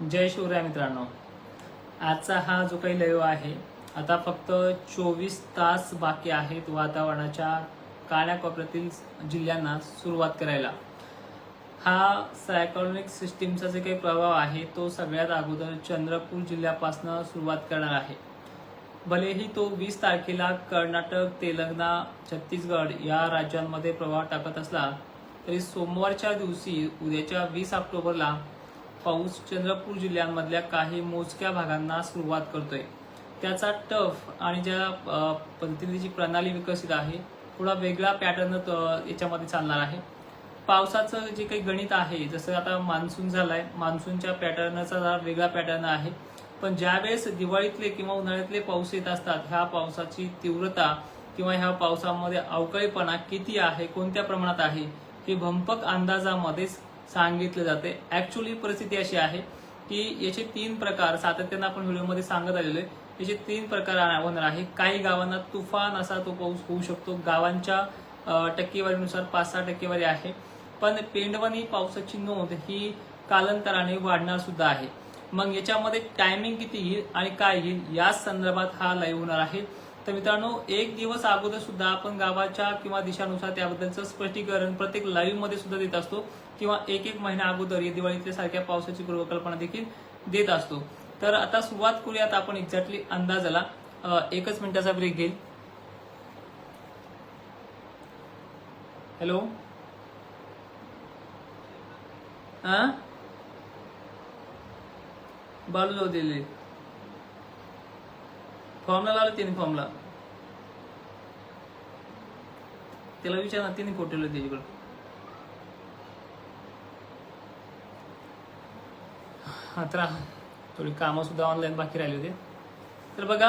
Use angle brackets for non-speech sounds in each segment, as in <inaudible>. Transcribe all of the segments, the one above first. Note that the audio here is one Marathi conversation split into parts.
जय शिवराय मित्रांनो. आजचा हा जो काही लयो आहे आता फक्त चोवीस तास बाकी आहेत वातावरणाच्या कानाकोपऱ्यातील जिल्ह्यांना सुरुवात करायला. हा सायकॉनिक सिस्टीमचा जे काही प्रभाव आहे तो सगळ्यात अगोदर चंद्रपूर जिल्ह्यापासून सुरुवात करणार आहे. भलेही तो वीस तारखेला कर्नाटक तेलंगणा छत्तीसगड या राज्यांमध्ये प्रभाव टाकत असला तरी सोमवारच्या दिवशी उद्याच्या वीस ऑक्टोबरला पाऊस चंद्रपूर जिल्ह्यांमधल्या काही मोजक्या भागांना सुरुवात करतोय. त्याचा टफ आणि ज्या पद्धतीने जी प्रणाली विकसित आहे थोडा वेगळा पॅटर्न याच्यामध्ये चालणार आहे. पावसाचं जे काही गणित आहे जसं आता मान्सून झालाय मान्सूनच्या पॅटर्नचा जरा वेगळा पॅटर्न आहे. पण ज्यावेळेस दिवाळीतले किंवा उन्हाळ्यातले पाऊस येत असतात ह्या पावसाची तीव्रता किंवा ह्या पावसामध्ये अवकाळीपणा किती आहे कोणत्या प्रमाणात आहे हे भंपक अंदाजामध्येच सांगितलं जाते. ऍक्च्युली परिस्थिती अशी आहे की याचे तीन प्रकार सातत्यानं आपण व्हिडिओमध्ये सांगत आलेलो आहे. याचे तीन प्रकार होणार आहे. काही गावांना तुफान असा तो पाऊस होऊ शकतो. गावांच्या टक्केवारीनुसार पाच सहा टक्केवारी आहे. पण पेंडवणी पावसाची नोंद ही कालांतराने वाढणार सुद्धा आहे. मग याच्यामध्ये टायमिंग किती येईल आणि काय येईल? या संदर्भात हा लाईव्ह होणार आहे. तर मित्रांनो एक दिवस अगोदर सुद्धा आपण गावाच्या किंवा दिशानुसार त्याबद्दलचं स्पष्टीकरण प्रत्येक लाईव्हमध्ये सुद्धा देत असतो किंवा एक एक महिना अगोदर या दिवाळीतल्या सारख्या पावसाची पूर्वकल्पना देखील देत असतो. तर आता सुरुवात करूयात आपण एक्झॅक्टली अंदाजाला. एकच मिनिटाचा ब्रेक घेईल. हॅलो? हा बालू जाऊ दिले फॉर्मला लावलं तिने फॉर्मला. त्याला विचार ना तिने कोटेल त्याच्याकडे हा तर थोडी कामं सुद्धा ऑनलाईन बाकी राहिले होते. तर बघा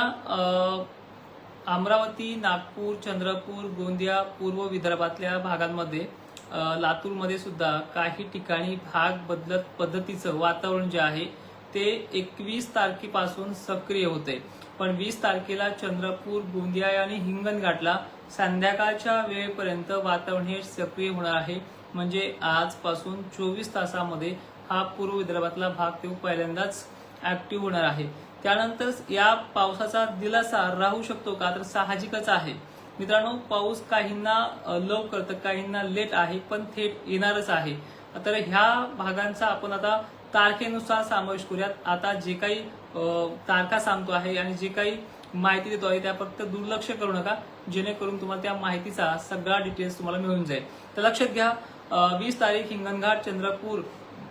अमरावती नागपूर चंद्रपूर गोंदिया पूर्व विदर्भातल्या भागांमध्ये लातूरमध्ये सुद्धा काही ठिकाणी भाग बदलत पद्धतीचं वातावरण जे आहे ते एकवीस तारखेपासून सक्रिय होते पण वीस तारखेला चंद्रपूर गोंदिया आणि हिंगणघाटला संध्याकाळच्या वेळेपर्यंत वातावरण हे सक्रिय होणार आहे. म्हणजे आजपासून चोवीस तासामध्ये हा पूर्व विदर्भातला भाग तो पहिल्यांदाच ऍक्टिव्ह होणार आहे. त्यानंतर या पावसाचा दिलासा राहू शकतो का? तर साहजिकच आहे. मित्रांनो पाऊस काहींना लवकर तर काहींना लेट आहे पण थेट येणारच आहे. तर ह्या भागांचा आपण आता तारखेनुसार समावेश करूयात. आता जे काही तारखा सांगतो आहे आणि जे काही माहिती देतो आहे त्या फक्त दुर्लक्ष करू नका. जेणेकरून तुम्हाला त्या माहितीचा सगळा डिटेल्स तुम्हाला मिळून जाईल. तर लक्षात घ्या वीस तारीख हिंगणघाट चंद्रपूर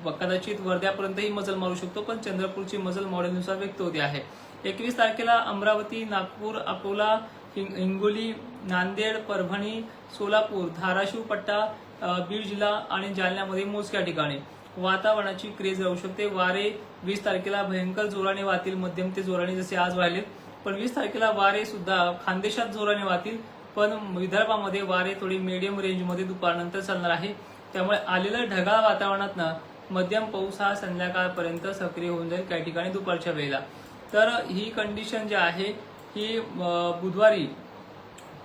व कदाचित वर्ध्यापर्यंतही मजल मारू शकतो पण चंद्रपूरची मजल मॉडेलनुसार व्यक्त होते आहे. एकवीस तारखेला अमरावती नागपूर अकोला हिंग- हिंगोली नांदेड परभणी सोलापूर धाराशिव पट्टा बीड जिल्हा आणि जालन्यामध्ये मोजक्या ठिकाणी. वातावरणाची क्रेज राहू शकते. वारे वीस तारखेला भयंकर जोराने वाहतील. मध्यम ते जोराने जसे आज वाहिले. पण वीस तारखेला वारे सुद्धा खानदेशात जोराने वाहतील. पण विदर्भामध्ये वारे थोडी मीडियम रेंजमध्ये दुपारनंतर चालणार आहे. त्यामुळे आलेलं ढगाळ वातावरणातनं मध्यम पाऊस हा संध्याकाळपर्यंत सक्रिय होऊन जाईल काही ठिकाणी दुपारच्या वेळेला. तर ही कंडिशन जी आहे ही बुधवारी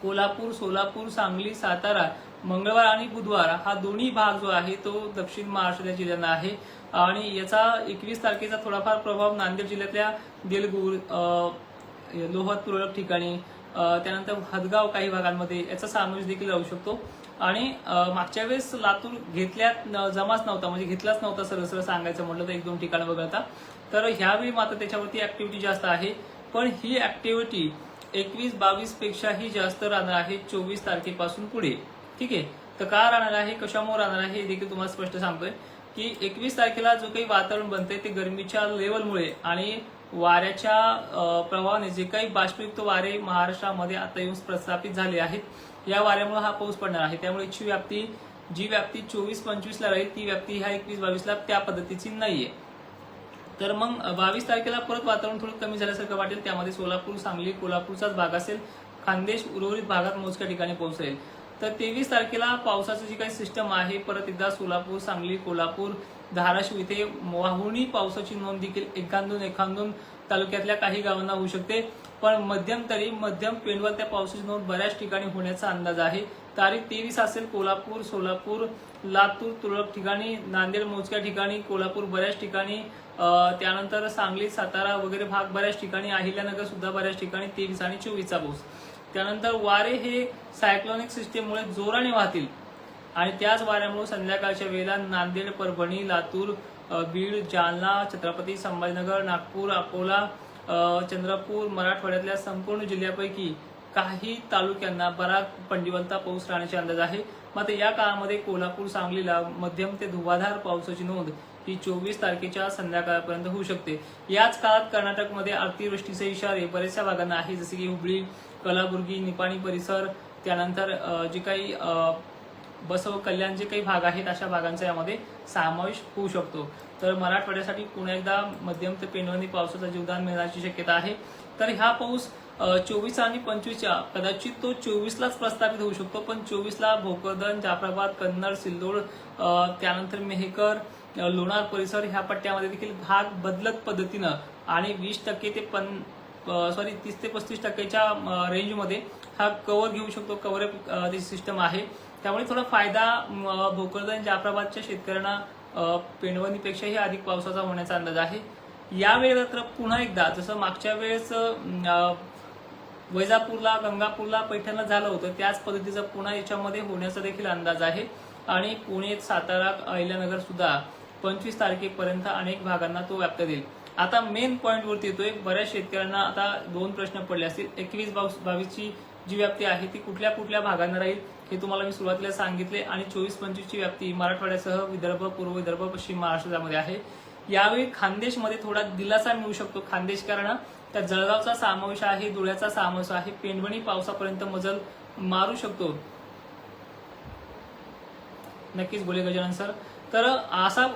कोल्हापूर सोलापूर सांगली सातारा मंगळवार आणि बुधवार हा दोन्ही भाग जो आहे तो दक्षिण महाराष्ट्रातल्या जिल्ह्यांना आहे. आणि याचा एकवीस तारखेचा थोडाफार प्रभाव नांदेड जिल्ह्यातल्या देलगूर लोहत तुरळक ठिकाणी त्यानंतर हदगाव काही भागांमध्ये याचा समावेश देखील राहू शकतो. आणि मागच्या वेळेस लातूर घेतल्यात जमाच नव्हता म्हणजे घेतलाच नव्हता सरळ सरळ सांगायचं म्हटलं तर एक दोन ठिकाणं वगळता. तर ह्यावेळी मात्र त्याच्यावरती ऍक्टिव्हिटी जास्त आहे. पण ही ऍक्टिव्हिटी एकवीस बावीस पेक्षाही जास्त राहणार आहे चोवीस तारखेपासून पुढे. ठीक आहे? तर का राहणार आहे? कशामुळे राहणार आहे? हे देखील तुम्हाला स्पष्ट सांगतोय की एकवीस तारखेला जो काही वातावरण बनतंय ते गरमीच्या लेवलमुळे आणि वाऱ्याच्या प्रभावाने जे काही बाष्पयुक्त वारे महाराष्ट्रामध्ये आता येऊन प्रस्थापित झाले आहेत या वाऱ्यामुळे हा पाऊस पडणार आहे. त्यामुळे इच्छी व्याप्ती जी व्याप्ती चोवीस पंचवीस ला राहील ती व्याप्ती ह्या एकवीस बावीस ला त्या पद्धतीची नाहीये. तर मग बावीस तारखेला परत वातावरण थोडं कमी झाल्यासारखं वाटेल. त्यामध्ये सोलापूर सांगली कोल्हापूरचाच भाग असेल. खानदेश उर्वरित भागात मोजक्या ठिकाणी पोहोचेल तर तेवीस तारखेला पावसाची जी काही सिस्टम आहे परत एकदा सोलापूर सांगली कोल्हापूर धाराशिव इथे वाहुणी पावसाची नोंद देखील एखादून एखादून तालुक्यातल्या काही गावांना होऊ शकते. पण मध्यम तरी मध्यम पेंडवर त्या पावसाची नोंद बऱ्याच ठिकाणी होण्याचा अंदाज आहे. तारीख तेवीस असेल कोल्हापूर सोलापूर लातूर तुरळक ठिकाणी नांदेड मोजक्या ठिकाणी कोल्हापूर बऱ्याच ठिकाणी त्यानंतर सांगली सातारा वगैरे भाग बऱ्याच ठिकाणी अहिल्यानगर सुद्धा बऱ्याच ठिकाणी तेवीस आणि चोवीसचा पाऊस. त्यानंतर वारे हे सायक्लॉनिक सिस्टीममुळे जोराने वाहतील. आणि त्याच वाऱ्यामुळे संध्याकाळच्या वेळेला नांदेड परभणी लातूर बीड जालना छत्रपती संभाजीनगर नागपूर अकोला चंद्रपूर मराठवाड्यातल्या संपूर्ण जिल्ह्यापैकी काही तालुक्यांना बराच पंडिवंता पाऊस राहण्याचे अंदाज आहे. मात्र या काळामध्ये कोल्हापूर सांगलीला मध्यम ते धुवाधार पावसाची नोंद ही चोवीस तारखेच्या संध्याकाळपर्यंत होऊ शकते. याच काळात कर्नाटकमध्ये अतिवृष्टीचे इशारे बऱ्याचशा भागांना आहे जसे की हुबळी कलाबुर्गी निपाणी परिसर त्यानंतर जे काही बसव कल्याण जे काही भाग आहेत अशा भागांचा यामध्ये समावेश होऊ शकतो. तर मराठवाड्यासाठी पुन्हा एकदा मध्यम ते पेनवणी पावसाचं जीवदान मिळण्याची शक्यता आहे. तर हा पाऊस चोवीस आणि पंचवीसच्या कदाचित तो चोवीसलाच प्रस्थापित होऊ शकतो पण चोवीसला भोकरदन जाफराबाद कन्नड सिल्लोड त्यानंतर मेहकर लोणार परिसर ह्या पट्ट्यामध्ये देखील भाग बदलत पद्धतीनं आणि वीस टक्के ते पन सॉरी तीस ते पस्तीस टक्क्याच्या रेंजमध्ये हा कव्हर घेऊ शकतो. कव्हर सिस्टम आहे. त्यामुळे थोडा फायदा भोकरदन जाफराबादच्या शेतकऱ्यांना पेंडवणीपेक्षाही अधिक पावसाचा होण्याचा अंदाज आहे. यावेळेला तर पुन्हा एकदा जसं मागच्या वेळेस वैजापूरला गंगापूरला पैठणला झालं होतं त्याच पद्धतीचा पुन्हा याच्यामध्ये होण्याचा देखील अंदाज आहे. आणि पुणे सातारा अहिल्यानगर सुद्धा पंचवीस तारखेपर्यंत अनेक भागांना तो व्याप्त देईल. आता मेन पॉईंट वरती येतोय. बऱ्याच शेतकऱ्यांना आता दोन प्रश्न पडले असतील. एकवीस बावीसची जी व्याप्ती आहे ती कुठल्या कुठल्या भागांना राहील हे तुम्हाला मी सुरुवातीला सांगितले. आणि चोवीस पंचवीसची व्याप्ती मराठवाड्यासह विदर्भ पूर्व विदर्भ पश्चिम महाराष्ट्रामध्ये आहे. यावेळी खानदेशमध्ये थोडा दिलासा मिळू शकतो. खानदेशकरांना त्या जळगावचा समावेश आहे धुळ्याचा समावेश आहे. पेंडवणी पावसापर्यंत मजल मारू शकतो. नक्कीच बोले गजानन सर. तर असा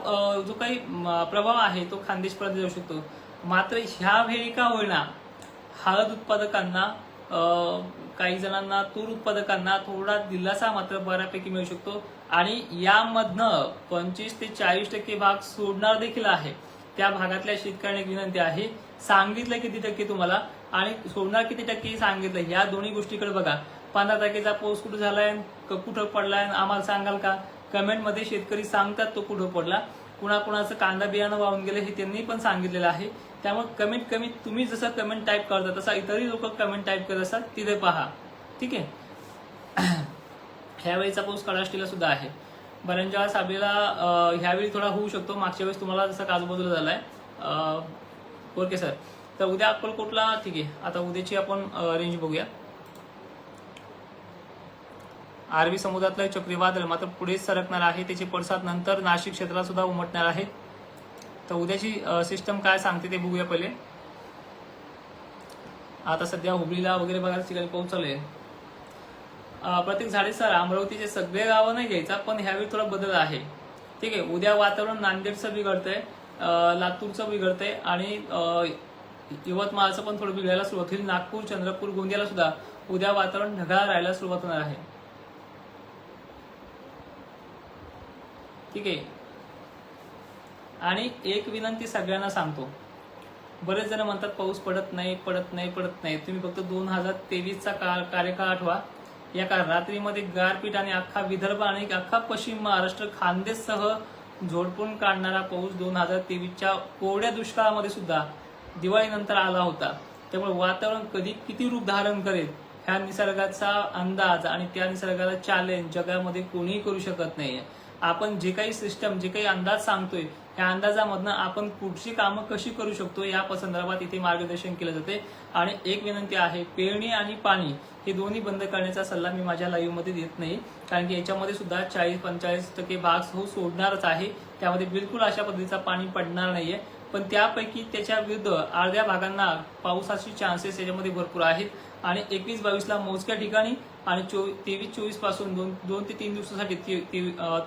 जो काही प्रभाव आहे तो खानदेशपर्यंत जाऊ शकतो. मात्र ह्या वेळी का होईना हळद उत्पादकांना काही जणांना तूर उत्पादकांना थोडा दिलासा मात्र बऱ्यापैकी मिळू शकतो. आणि यामधनं पंचवीस ते चाळीस टक्के भाग सोडणार देखील आहे. त्या भागातल्या शेतकऱ्यांना एक विनंती आहे सांगितलं किती टक्के तुम्हाला आणि सोडणार किती टक्के सांगितलं या दोन्ही गोष्टीकडे बघा. पंधरा तारखेचा पाऊस कुठं झालाय क- कुठं पडलाय आम्हाला सांगाल का? कमेंटमध्ये शेतकरी सांगतात तो कुठं पडला. कुणाकुणाचं कांदा बियाणं वाहून गेलं हे त्यांनी पण सांगितलेलं आहे. त्यामुळे कमीत कमी तुम्ही जसं कमेंट टाईप करता तसा इतरही लोक कमेंट टाईप करत असतात तिथे पहा. ठीक आहे? <clears throat> ह्यावेळीचा पाऊस कडाष्टीला सुद्धा आहे. बऱ्याचशा साबेला ह्यावेळी थोडा होऊ शकतो. मागच्या वेळेस तुम्हाला जसं काजूबाजूला झालाय. आहे ओके सर. तर उद्या अक्कलकोटला ठीक आहे. आता उद्याची आपण रेंज बघूया. अरबी समुद्रातलं चक्रीवादळ मात्र पुढे सरकणार आहे. त्याचे पडसाद नंतर नाशिक क्षेत्राला सुद्धा उमटणार आहे. तर उद्याची सिस्टम काय सांगते ते बघूया पहिले. आता सध्या हुबळीला वगैरे बघायला ठिकाणी पाऊस चालू आहे प्रत्येक प्रतीक झाडे सर अमरावतीचे सगळे गावं नाही घ्यायचा पण ह्यावेळी थोडा बदल आहे. ठीक आहे उद्या वातावरण नांदेडचं बिघडतंय लातूरचं बिघडतंय आणि यवतमाळचं पण थोडं बिघडायला सुरुवात होईल. नागपूर चंद्रपूर गोंदियाला सुद्धा उद्या वातावरण ढगाळ राहायला सुरुवात होणार आहे. ठीक आहे. आणि एक विनंती सगळ्यांना सांगतो. बरेच जण म्हणतात पाऊस पडत नाही पडत नाही पडत नाही. तुम्ही फक्त दोन हजार तेवीसचा काळ कार्यकाळ आठवा. या काळ रात्रीमध्ये गारपीट आणि अख्खा विदर्भ आणि अख्खा पश्चिम महाराष्ट्र खानदेशसह झोडपून काढणारा पाऊस दोन हजार तेवीसच्या कोवड्या दुष्काळामध्ये सुद्धा दिवाळीनंतर आला होता. त्यामुळे वातावरण कधी किती रूप धारण करेल ह्या निसर्गाचा अंदाज आणि त्या निसर्गाला चॅलेंज जगामध्ये कोणीही करू शकत नाही आपण जे काही सिस्टम जे काही अंदाज सांगतोय या अंदाजामधनं आपण पुढची कामं कशी करू शकतो या संदर्भात इथे मार्गदर्शन केलं जाते. आणि एक विनंती आहे पेरणी आणि पाणी हे दोन्ही बंद करण्याचा सल्ला मी माझ्या लाईव्हमध्ये देत नाही. कारण की याच्यामध्ये सुद्धा चाळीस पंचाळीस टक्के भाग हो सोडणारच आहे. त्यामध्ये बिलकुल अशा पद्धतीचा पाणी पडणार नाहीये. पण त्यापैकी त्याच्या विरुद्ध अर्ध्या भागांना पावसाची चान्सेस याच्यामध्ये भरपूर आहेत. आणि एकवीस बावीसला मोजक्या ठिकाणी आणि चो तेवीस चोवीसपासून दोन दोन ते तीन दिवसासाठी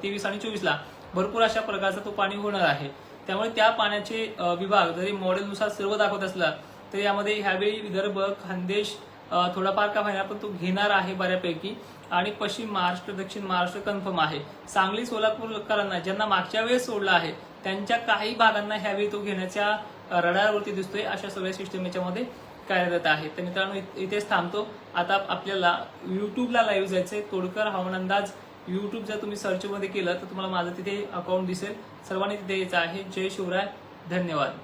तेवीस आणि चोवीसला भरपूर अशा प्रकारचा तो पाणी होणार आहे. त्यामुळे त्या पाण्याचे विभाग जरी मॉडेलनुसार सर्व दाखवत असला तरी यामध्ये ह्यावेळी विदर्भ खानदेश थोडाफार का होईना पण तो घेणार आहे बऱ्यापैकी. आणि पश्चिम महाराष्ट्र दक्षिण महाराष्ट्र कन्फर्म आहे. सांगली सोलापूरकरांना ज्यांना मागच्या वेळेस सोडला आहे त्यांच्या काही भागांना ह्यावेळी तो घेण्याच्या रडारवरती दिसतोय अशा सगळ्या सिस्टम याच्यामध्ये कार्यरत आहेत तर मित्रांनो इथेच थांबतो. आता आपल्याला युट्यूबला लाईव्ह जायचंय. तोडकर हवामान अंदाज युट्यूब जर तुम्ही सर्चमध्ये केलं तर तुम्हाला माझं तिथे अकाउंट दिसेल. सर्वांनी तिथे यायचं आहे. जय शिवराय. धन्यवाद.